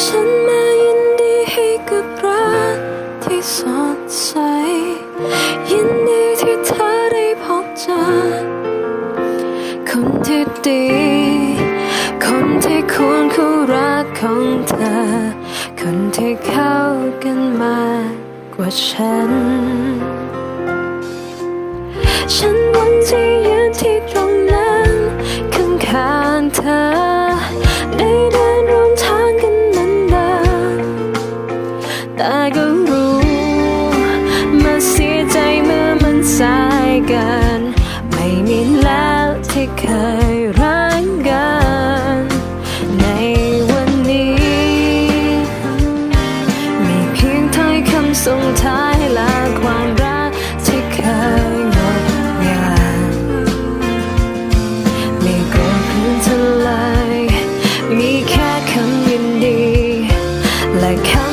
ฉันมายินดีให้กับรักที่สดใส ยินดีที่เธอได้พบเจอคนที่ดี คนที่ควรคู่รักของเธอ คนที่เข้ากันมากกว่าฉัน แต่ก็รู้มาเสียใจเมื่อมันสายกันไม่มีแล้วที่เคยรักกันในวันนี้ มีเพียงถ้อยคำส่งท้ายลาความรักที่เคยงดงามไม่กลัวนทะเลมีแค่คำยินดีและคำ